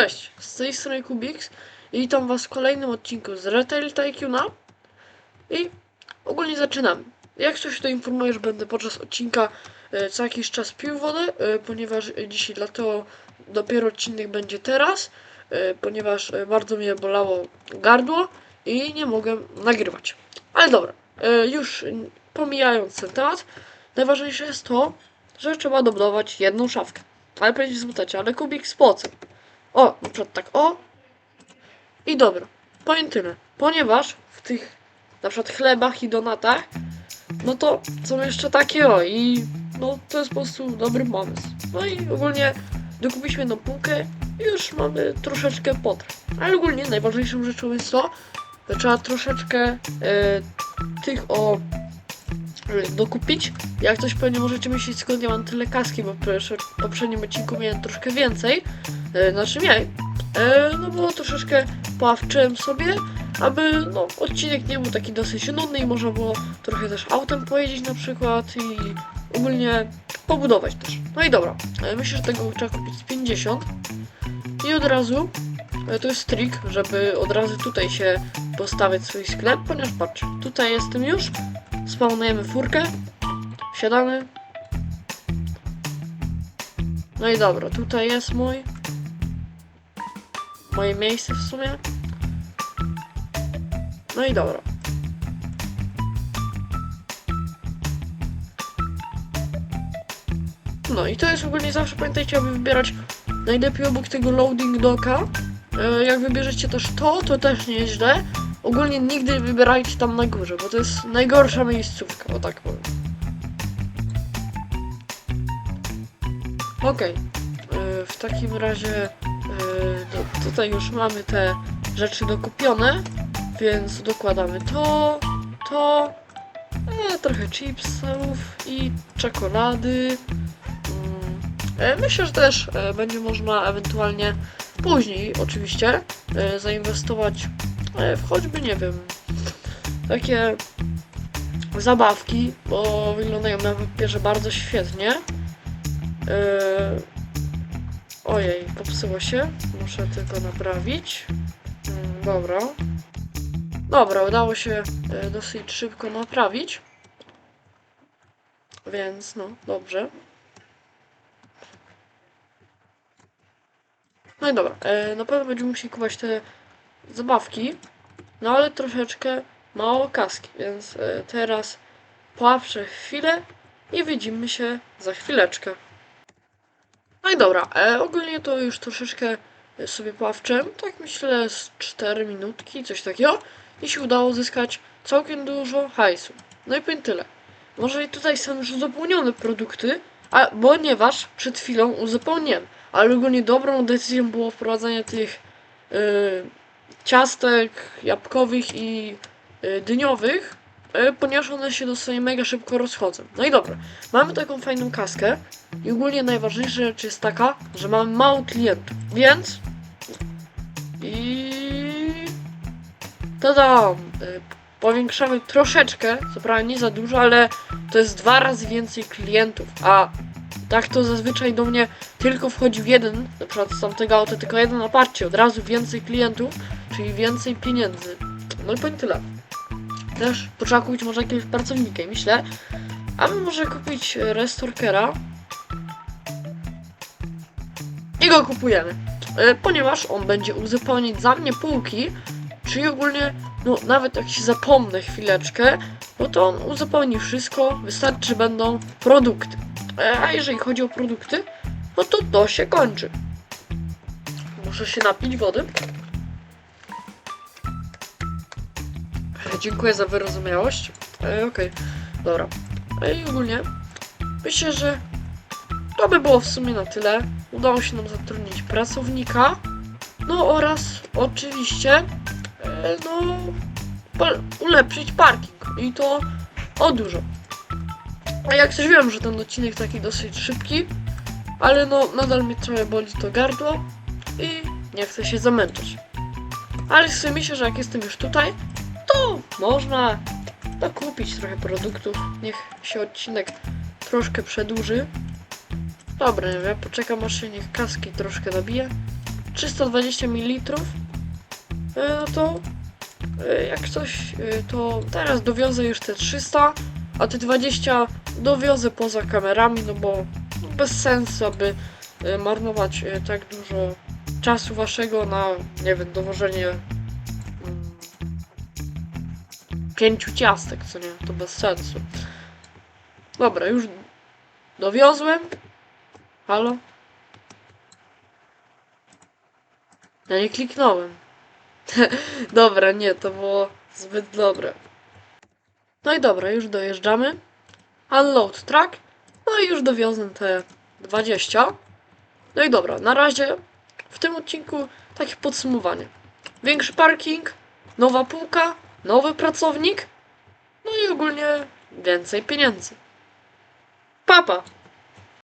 Cześć, z tej strony Kubix i witam was w kolejnym odcinku z Retail Tycoona i ogólnie zaczynamy. Jak coś to informuję, że będę podczas odcinka e, co jakiś czas pił wodę, e, ponieważ dzisiaj dlatego dopiero odcinek będzie teraz, e, ponieważ bardzo mnie bolało gardło i nie mogłem nagrywać. Ale dobra, już pomijając ten temat, najważniejsze jest to, że trzeba dobudować jedną szafkę. Ale pewnie zmutacie, ale Kubik po co? O, na przykład tak, o. I dobra, powiem tyle. Ponieważ w tych na przykład chlebach i donatach, no to są jeszcze takie o i no to jest po prostu dobry pomysł. No i ogólnie dokupiliśmy jedną półkę i już mamy troszeczkę potraw. Ale ogólnie najważniejszą rzeczą jest to, że trzeba troszeczkę e, tych o dokupić. Jak coś pewnie możecie myśleć skąd ja mam tyle kaski, bo w poprzednim odcinku miałem troszkę więcej. E, znaczy miałem. E, no bo troszeczkę poławczyłem sobie, aby no, odcinek nie był taki dosyć nudny i można było trochę też autem pojeździć na przykład i ogólnie pobudować też. No i dobra, e, myślę, że tego trzeba kupić z 50 i od razu to jest trik, żeby od razu tutaj się postawić swój sklep, ponieważ patrz, tutaj jestem już, spawnujemy furkę, wsiadamy. No i dobra, tutaj jest mój moje miejsce w sumie. No i dobra. No i to jest ogólnie zawsze pamiętajcie, aby wybierać najlepiej obok tego loading docka. E, Jak wybierzecie też to, to też nie jest źle. Ogólnie nigdy nie wybierajcie tam na górze, bo to jest najgorsza miejscówka, o tak powiem. Okej. E, W takim razie no, tutaj już mamy te rzeczy dokupione, więc dokładamy to, to, e, trochę chipsów i czekolady. Mm, e, Myślę, że też e, będzie można ewentualnie później oczywiście e, zainwestować w choćby, nie wiem, takie zabawki, bo wyglądają na papierze bardzo świetnie. E, Ojej, popsuło się. Muszę tylko naprawić. Mm, Dobra. Dobra, udało się e, dosyć szybko naprawić. Więc no, dobrze. No i dobra, e, na pewno będziemy musieli kupować te zabawki, no ale troszeczkę mało kaski, więc e, teraz połapszę chwilę i widzimy się za chwileczkę. No i dobra, e, ogólnie to już troszeczkę e, sobie poławczyłem, tak myślę z 4 minutki, coś takiego i się udało zyskać całkiem dużo hajsu. No i powiem tyle. Może i tutaj są już uzupełnione produkty, a ponieważ przed chwilą uzupełniłem, ale ogólnie dobrą decyzją było wprowadzenie tych y, ciastek jabłkowych i y, dyniowych, y, ponieważ one się dosyć mega szybko rozchodzą. No i dobra, mamy taką fajną kaskę i ogólnie najważniejsza rzecz jest taka, że mamy mało klientów, więc i tada, y, powiększamy troszeczkę, co prawda nie za dużo, ale to jest dwa razy więcej klientów, a tak to zazwyczaj do mnie tylko wchodził jeden, na przykład z tamtego auta tylko jeden aparcie, od razu więcej klientów, czyli więcej pieniędzy. No i powiem tyle. Też potrzeba kupić może jakiegoś pracownika myślę, a my może kupić e, restorkera i go kupujemy, e, ponieważ on będzie uzupełnić za mnie półki, czyli ogólnie, no nawet jak się zapomnę chwileczkę, no to on uzupełni wszystko, wystarczy, będą produkty. E, A jeżeli chodzi o produkty, no to to się kończy. Muszę się napić wody. E, Dziękuję za wyrozumiałość. E, Okej, dobra. E, I ogólnie myślę, że to by było w sumie na tyle. Udało się nam zatrudnić pracownika. No oraz oczywiście e, no ulepszyć parking. I to o dużo. A jak też wiem, że ten odcinek taki dosyć szybki, ale no nadal mnie trochę boli to gardło i nie chcę się zamęczać. Ale sobie myślę, że jak jestem już tutaj, to można dokupić trochę produktów. Niech się odcinek troszkę przedłuży. Dobra, wiem, poczekam aż się niech kaski troszkę nabije. 320 ml. E, No to e, jak coś, e, to teraz dowiozę już te 300, a te 20 dowiozę poza kamerami, no bo bez sensu, aby e, marnować e, tak dużo czasu waszego na, nie wiem, dowożenie mm, pięciu ciastek, co nie, to bez sensu. Dobra, już dowiozłem. Halo? Ja nie kliknąłem. dobra, nie, to było zbyt dobre. No i dobra, już dojeżdżamy. Unload track. No i już dowiozę te 20. No i dobra, na razie w tym odcinku takie podsumowanie. Większy parking, nowa półka, nowy pracownik, no i ogólnie więcej pieniędzy. Papa!